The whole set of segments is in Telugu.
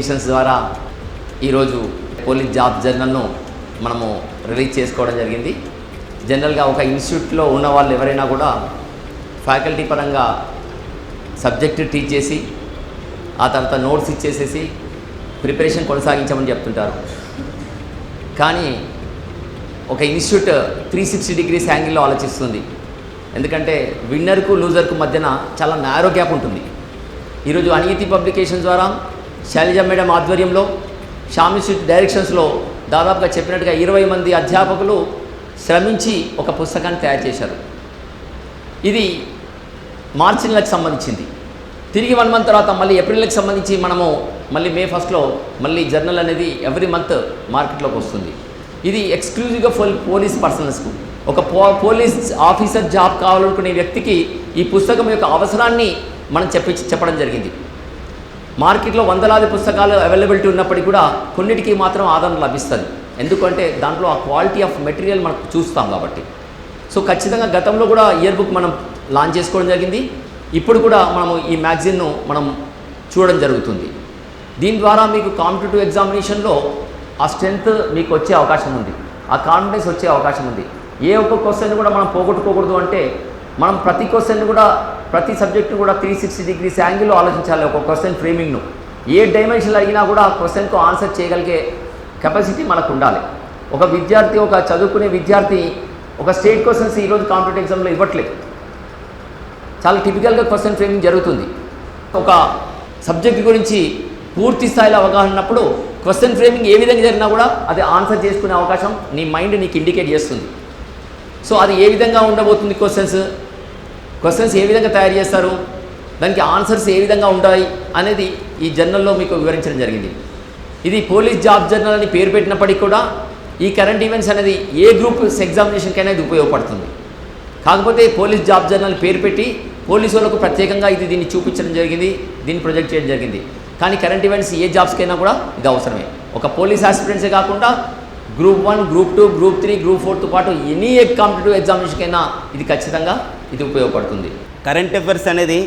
పబ్లికేషన్స్ ద్వారా ఈరోజు పోలీస్ జాబ్ జర్నల్ను మనము రిలీజ్ చేసుకోవడం జరిగింది. జనరల్గా ఒక ఇన్స్టిట్యూట్లో ఉన్న వాళ్ళు ఎవరైనా కూడా ఫ్యాకల్టీ పరంగా సబ్జెక్ట్ టీచ్ చేసి ఆ తర్వాత నోట్స్ ఇచ్చేసేసి ప్రిపరేషన్ కొనసాగించమని చెప్తుంటారు. కానీ ఒక ఇన్స్టిట్యూట్ త్రీ సిక్స్టీ డిగ్రీస్ యాంగిల్లో ఆలోచిస్తుంది. ఎందుకంటే విన్నర్కు లూజర్కు మధ్యన చాలా నారో గ్యాప్ ఉంటుంది. ఈరోజు అనియతి పబ్లికేషన్ ద్వారా శైలజ మేడం ఆధ్వర్యంలో షామ్ డైరెక్షన్స్లో దాదాపుగా చెప్పినట్టుగా ఇరవై మంది అధ్యాపకులు శ్రమించి ఒక పుస్తకాన్ని తయారు చేశారు. ఇది మార్చి నెలకు సంబంధించింది. తిరిగి వన్ మంత్ తర్వాత మళ్ళీ ఏప్రిల్కి సంబంధించి మనము మళ్ళీ మే ఫస్ట్లో మళ్ళీ జర్నల్ అనేది ఎవ్రీ మంత్ మార్కెట్లోకి వస్తుంది. ఇది ఎక్స్క్లూజివ్గా ఫోల్ పోలీస్ పర్సనల్స్కు ఒక పో పోలీస్ ఆఫీసర్ జాబ్ కావాలనుకునే వ్యక్తికి ఈ పుస్తకం యొక్క అవసరాన్ని మనం చెప్పి చెప్పడం జరిగింది. మార్కెట్లో వందలాది పుస్తకాలు అవైలబిలిటీ ఉన్నప్పటికీ కూడా కొన్నిటికి మాత్రం ఆదరణ లభిస్తుంది. ఎందుకంటే దాంట్లో ఆ క్వాలిటీ ఆఫ్ మెటీరియల్ మనం చూస్తాం కాబట్టి. సో ఖచ్చితంగా గతంలో కూడా ఇయర్ బుక్ మనం లాంచ్ చేసుకోవడం జరిగింది. ఇప్పుడు కూడా మనము ఈ మ్యాగజిన్ను మనం చూడడం జరుగుతుంది. దీని ద్వారా మీకు కాంపిటేటివ్ ఎగ్జామినేషన్లో ఆ స్ట్రెంగ్త్ మీకు వచ్చే అవకాశం ఉంది. ఆ కాన్ఫిడెన్స్ వచ్చే అవకాశం ఉంది. ఏ ఒక్క క్వశ్చన్ కూడా మనం పోగొట్టుకోకూడదు అంటే మనం ప్రతి క్వశ్చన్ కూడా ప్రతి సబ్జెక్టు కూడా త్రీ సిక్స్టీ డిగ్రీస్ యాంగిల్లో ఆలోచించాలి. ఒక క్వశ్చన్ ఫ్రేమింగ్ను ఏ డైమెన్షన్లో అడిగినా కూడా ఆ క్వశ్చన్కు ఆన్సర్ చేయగలిగే కెపాసిటీ మనకు ఉండాలి. ఒక విద్యార్థి ఒక చదువుకునే విద్యార్థి ఒక స్టేట్ క్వశ్చన్స్ ఈరోజు కాంపిటేటివ్ ఎగ్జామ్లో ఇవ్వట్లేదు. చాలా టిపికల్గా క్వశ్చన్ ఫ్రేమింగ్ జరుగుతుంది. ఒక సబ్జెక్ట్ గురించి పూర్తి స్థాయిలో అవగాహన ఉన్నప్పుడు క్వశ్చన్ ఫ్రేమింగ్ ఏ విధంగా జరిగినా కూడా అది ఆన్సర్ చేసుకునే అవకాశం నీ మైండ్ నీకు ఇండికేట్ చేస్తుంది. సో అది ఏ విధంగా ఉండబోతుంది క్వశ్చన్స్ క్వశ్చన్స్ ఏ విధంగా తయారు చేస్తారు? దానికి ఆన్సర్స్ ఏ విధంగా ఉంటాయి? అనేది ఈ జర్నల్లో మీకు వివరించడం జరిగింది. ఇది పోలీస్ జాబ్ జర్నల్ అని పేరు పెట్టినప్పటికీ కూడా ఈ కరెంట్ ఈవెంట్స్ అనేది ఏ గ్రూప్ ఎగ్జామినేషన్కైనా ఇది ఉపయోగపడుతుంది. కాకపోతే పోలీస్ జాబ్ జర్నల్ పేరు పెట్టి పోలీసు వాళ్ళకు ప్రత్యేకంగా ఇది దీన్ని చూపించడం జరిగింది దీన్ని ప్రొజెక్ట్ చేయడం జరిగింది. కానీ కరెంట్ ఈవెంట్స్ ఏ జాబ్స్కైనా కూడా ఇది అవసరమే. ఒక పోలీస్ ఆస్పిరెంట్సే కాకుండా group one group two group three group ఫోర్తో పాటు ఎనీ కాంపిటేటివ్ ఎగ్జామినేషన్కైనా ఇది ఖచ్చితంగా ఇది ఉపయోగపడుతుంది. కరెంట్ అఫైర్స్ అనేది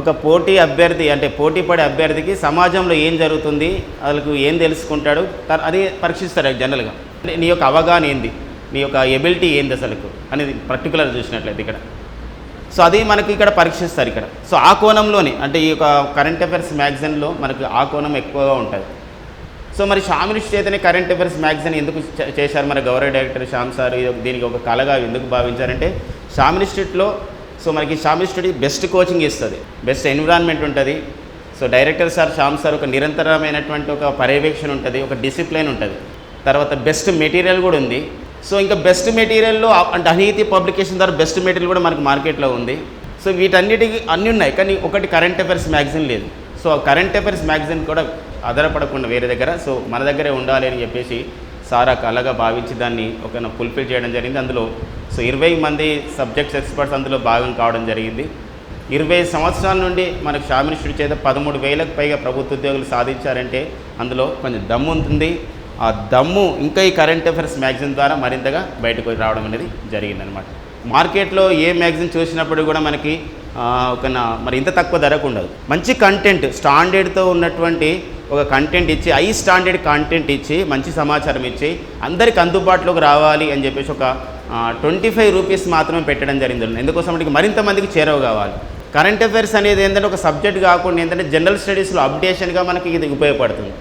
ఒక పోటీ అభ్యర్థి అంటే పోటీ పడే అభ్యర్థికి సమాజంలో ఏం జరుగుతుంది వాళ్ళకు ఏం తెలుసుకుంటాడు అది పరీక్షిస్తారు జనరల్గా. నీ యొక్క అవగాహన ఏంది నీ యొక్క ఎబిలిటీ ఏంది అసలుకు అనేది పర్టికులర్ చూసినట్లయితే ఇక్కడ. సో అది మనకి ఇక్కడ పరీక్షిస్తారు ఇక్కడ. సో ఆ కోణంలోనే అంటే ఈ యొక్క కరెంట్ అఫైర్స్ మ్యాగజైన్లో మనకు ఆ కోణం ఎక్కువగా ఉంటుంది. సో మరి షామినిస్ట్ చేతనే కరెంట్ అఫైర్స్ మ్యాగజైన్ ఎందుకు చేశారు? మరి గౌరవ డైరెక్టర్ శ్యామ్ సార్ ఇది దీనికి ఒక కళగా ఎందుకు భావించారంటే షామిలి స్ట్రీట్లో సో మనకి షామిలి స్ట్రీట్ బెస్ట్ కోచింగ్ ఇస్తుంది. బెస్ట్ ఎన్విరాన్మెంట్ ఉంటుంది. So director sir Shyam sir ఒక నిరంతరమైనటువంటి ఒక పర్యవేక్షణ ఉంటుంది ఒక డిసిప్లైన్ ఉంటుంది. తర్వాత బెస్ట్ మెటీరియల్ కూడా ఉంది. సో ఇంకా బెస్ట్ మెటీరియల్లో అంటే అనీతి పబ్లికేషన్ ద్వారా బెస్ట్ మెటీరియల్ కూడా మనకి మార్కెట్లో ఉంది. సో వీటన్నిటికి అన్నీ ఉన్నాయి కానీ ఒకటి కరెంట్ అఫైర్స్ మ్యాగజైన్ లేదు. సో కరెంట్ అఫైర్స్ మ్యాగజైన్ కూడా ఆధారపడకుండా వేరే దగ్గర సో మన దగ్గరే ఉండాలి అని చెప్పేసి సారా కళగా భావించి దాన్ని ఒక ఫుల్ఫిల్ చేయడం జరిగింది. అందులో సో ఇరవై మంది సబ్జెక్ట్స్ ఎక్స్పర్ట్స్ అందులో భాగం కావడం జరిగింది. ఇరవై సంవత్సరాల నుండి మనకు షామినిస్టుడి చేత పదమూడు వేలకు పైగా ప్రభుత్వ ఉద్యోగులు సాధించారంటే అందులో కొంచెం దమ్ము ఉంటుంది. ఆ దమ్ము ఇంకా ఈ కరెంట్ అఫైర్స్ మ్యాగజైన్ ద్వారా మరింతగా బయటకు రావడం అనేది జరిగిందనమాట మార్కెట్లో ఏ మ్యాగజైన్ చూసినప్పుడు కూడా మనకి ఒక మరి ఇంత తక్కువ ధరకు ఉండదు. మంచి కంటెంట్ స్టాండర్డ్తో ఉన్నటువంటి ఒక కంటెంట్ ఇచ్చి హై స్టాండర్డ్ కంటెంట్ ఇచ్చి మంచి సమాచారం ఇచ్చి అందరికి అందుబాటులోకి రావాలి అని చెప్పేసి ఒక ట్వంటీ ఫైవ్ రూపీస్ మాత్రమే పెట్టడం జరిగింది. ఎందుకోసం అంటే మరింత మందికి చేరవ కావాలి. కరెంట్ అఫైర్స్ అనేది ఏంటంటే ఒక సబ్జెక్ట్ కాకుండా ఏంటంటే జనరల్ స్టడీస్లో అప్డేషన్గా మనకి ఇది ఉపయోగపడుతుంది.